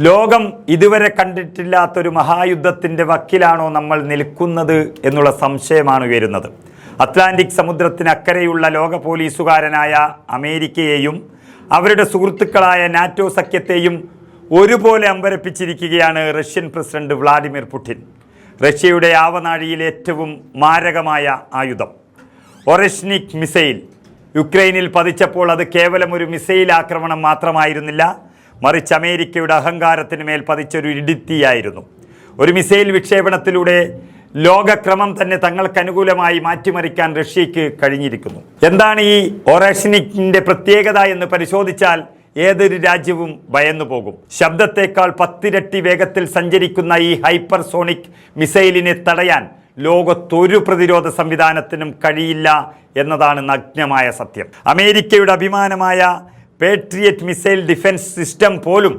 ലോകം ഇതുവരെ കണ്ടിട്ടില്ലാത്തൊരു മഹായുദ്ധത്തിന്റെ വക്കിലാണോ നമ്മൾ നിൽക്കുന്നത് എന്നുള്ള സംശയമാണ് ഉയരുന്നത്. അറ്റ്ലാന്റിക് സമുദ്രത്തിനക്കരെയുള്ള ലോക പോലീസുകാരനായ അമേരിക്കയെയും അവരുടെ സുഹൃത്തുക്കളായ നാറ്റോ സഖ്യത്തെയും ഒരുപോലെ അമ്പരപ്പിച്ചിരിക്കുകയാണ് റഷ്യൻ പ്രസിഡന്റ് വ്ളാഡിമിർ പുടിൻ. റഷ്യയുടെ ആവനാഴിയിലെ ഏറ്റവും മാരകമായ ആയുധം. Oreshnik missile. യുക്രൈനിൽ പതിച്ചപ്പോൾ അത് കേവലം ഒരു മിസൈൽ ആക്രമണം മാത്രമായിരുന്നില്ല മറിച്ച് അമേരിക്കയുടെ അഹങ്കാരത്തിന് മേൽ പതിച്ചൊരു ഇടിത്തിയായിരുന്നു. ഒരു മിസൈൽ വിക്ഷേപണത്തിലൂടെ ലോകക്രമം തന്നെ തങ്ങൾക്ക് അനുകൂലമായി മാറ്റിമറിക്കാൻ റഷ്യയ്ക്ക് കഴിഞ്ഞിരിക്കുന്നു. എന്താണ് ഈ ഒറഷ്നിക്കിന്റെ പ്രത്യേകത എന്ന് പരിശോധിച്ചാൽ ഏതൊരു രാജ്യവും ഭയന്നു പോകും. ശബ്ദത്തേക്കാൾ പത്തിരട്ടി വേഗത്തിൽ സഞ്ചരിക്കുന്ന ഈ ഹൈപ്പർസോണിക് മിസൈലിനെ തടയാൻ ലോകത്തൊരു പ്രതിരോധ സംവിധാനത്തിനും കഴിയില്ല എന്നതാണ് നഗ്നമായ സത്യം. അമേരിക്കയുടെ അഭിമാനമായ പേട്രിയറ്റ് മിസൈൽ ഡിഫൻസ് സിസ്റ്റം പോലും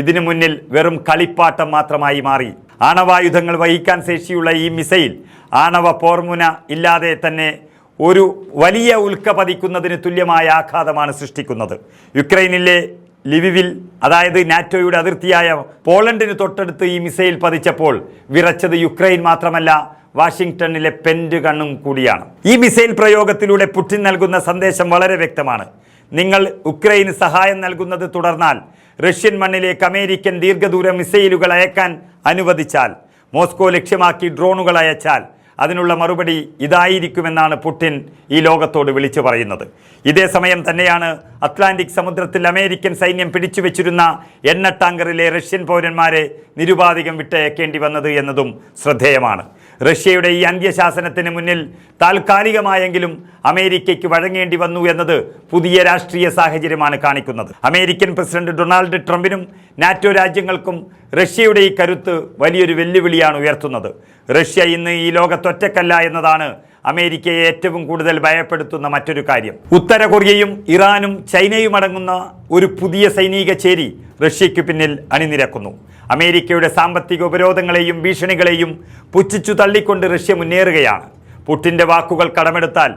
ഇതിനു മുന്നിൽ വെറും കളിപ്പാട്ടം മാത്രമായി മാറി. ആണവായുധങ്ങൾ വഹിക്കാൻ ശേഷിയുള്ള ഈ മിസൈൽ ആണവ പോർമുന ഇല്ലാതെ തന്നെ ഒരു വലിയ ഉൽക്ക പതിക്കുന്നതിന് തുല്യമായ ആഘാതമാണ് സൃഷ്ടിക്കുന്നത്. യുക്രൈനിലെ ലിവിവിൽ അതായത് നാറ്റോയുടെ അതിർത്തിയായ പോളണ്ടിന് തൊട്ടടുത്ത് ഈ മിസൈൽ പതിച്ചപ്പോൾ വിറച്ചത് യുക്രൈൻ മാത്രമല്ല വാഷിംഗ്ടണിലെ പെന്റുകണ്ണും കൂടിയാണ്. ഈ മിസൈൽ പ്രയോഗത്തിലൂടെ പുടിൻ നൽകുന്ന സന്ദേശം വളരെ വ്യക്തമാണ്. നിങ്ങൾ ഉക്രൈന് സഹായം നൽകുന്നത് തുടർന്നാൽ റഷ്യൻ മണ്ണിലേക്ക് അമേരിക്കൻ ദീർഘദൂര മിസൈലുകൾ അയക്കാൻ അനുവദിച്ചാൽ മോസ്കോ ലക്ഷ്യമാക്കി ഡ്രോണുകൾ അയച്ചാൽ അതിനുള്ള മറുപടി ഇതായിരിക്കുമെന്നാണ് പുടിൻ ഈ ലോകത്തോട് വിളിച്ചു പറയുന്നത്. ഇതേ സമയം തന്നെയാണ് അറ്റ്ലാന്റിക് സമുദ്രത്തിൽ അമേരിക്കൻ സൈന്യം പിടിച്ചുവെച്ചിരുന്ന എണ്ണ ടാങ്കറിലെ റഷ്യൻ പൗരന്മാരെ നിരുപാധികം വിട്ടയക്കേണ്ടി വന്നത് എന്നതും ശ്രദ്ധേയമാണ്. റഷ്യയുടെ ഈ അന്ത്യശാസനത്തിന് മുന്നിൽ താൽക്കാലികമായെങ്കിലും അമേരിക്കയ്ക്ക് വഴങ്ങേണ്ടി വന്നു എന്നത് പുതിയ രാഷ്ട്രീയ സാഹചര്യമാണ് കാണിക്കുന്നത്. അമേരിക്കൻ പ്രസിഡന്റ് ഡൊണാൾഡ് ട്രംപിനും നാറ്റോ രാജ്യങ്ങൾക്കും റഷ്യയുടെ ഈ കരുത്ത് വലിയൊരു വെല്ലുവിളിയാണ് ഉയർത്തുന്നത്. റഷ്യ ഇന്ന് ഈ ലോകത്തൊറ്റക്കല്ല എന്നതാണ് അമേരിക്കയെ ഏറ്റവും കൂടുതൽ ഭയപ്പെടുത്തുന്ന മറ്റൊരു കാര്യം. ഉത്തര കൊറിയയും ഇറാനും ചൈനയും അടങ്ങുന്ന ഒരു പുതിയ സൈനിക ചേരി റഷ്യയ്ക്ക് പിന്നിൽ അണിനിരക്കുന്നു. അമേരിക്കയുടെ സാമ്പത്തിക ഉപരോധങ്ങളെയും ഭീഷണികളെയും പുച്ഛിച്ചു തള്ളിക്കൊണ്ട് റഷ്യ മുന്നേറുകയാണ്. പുട്ടിന്റെ വാക്കുകൾ കടമെടുത്താൽ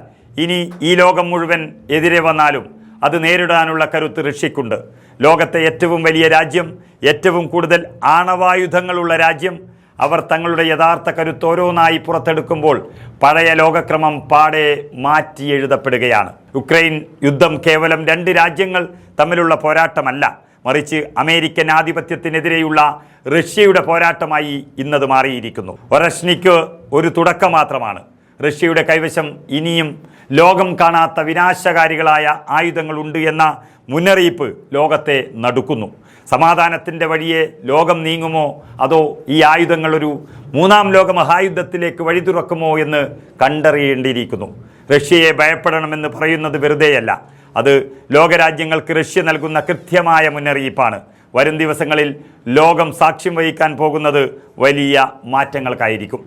ഇനി ഈ ലോകം മുഴുവൻ എതിരെ വന്നാലും അത് നേരിടാനുള്ള കരുത്ത് റഷ്യക്കുണ്ട് ലോകത്തെ ഏറ്റവും വലിയ രാജ്യം ഏറ്റവും കൂടുതൽ ആണവായുധങ്ങളുള്ള രാജ്യം അവർ തങ്ങളുടെ യഥാർത്ഥ കരുത്ത് ഓരോന്നായി പുറത്തെടുക്കുമ്പോൾ പഴയ ലോകക്രമം പാടെ മാറ്റി എഴുതപ്പെടുകയാണ്. ഉക്രൈൻ യുദ്ധം കേവലം രണ്ട് രാജ്യങ്ങൾ തമ്മിലുള്ള പോരാട്ടമല്ല. മറിച്ച് അമേരിക്കൻ ആധിപത്യത്തിനെതിരെയുള്ള റഷ്യയുടെ പോരാട്ടമായി ഇന്നത് മാറിയിരിക്കുന്നു. ഒരശ്നിക്ക് ഒരു തുടക്കം മാത്രമാണ്. റഷ്യയുടെ കൈവശം ഇനിയും ലോകം കാണാത്ത വിനാശകാരികളായ ആയുധങ്ങളുണ്ട് എന്ന മുന്നറിയിപ്പ് ലോകത്തെ നടുക്കുന്നു. സമാധാനത്തിന്റെ വഴിയെ ലോകം നീങ്ങുമോ? അതോ ഈ ആയുധങ്ങളൊരു മൂന്നാം ലോക മഹായുദ്ധത്തിലേക്ക് വഴി തുറക്കുമോ എന്ന് കണ്ടറിയേണ്ടിയിരിക്കുന്നു. റഷ്യയെ ഭയപ്പെടണമെന്ന് പറയുന്നത് വെറുതെയല്ല. അത് ലോകരാജ്യങ്ങൾക്ക് റഷ്യ നൽകുന്ന കൃത്യമായ മുന്നറിയിപ്പാണ്. വരും ദിവസങ്ങളിൽ ലോകം സാക്ഷ്യം വഹിക്കാൻ പോകുന്നത് വലിയ മാറ്റങ്ങൾക്കായിരിക്കും.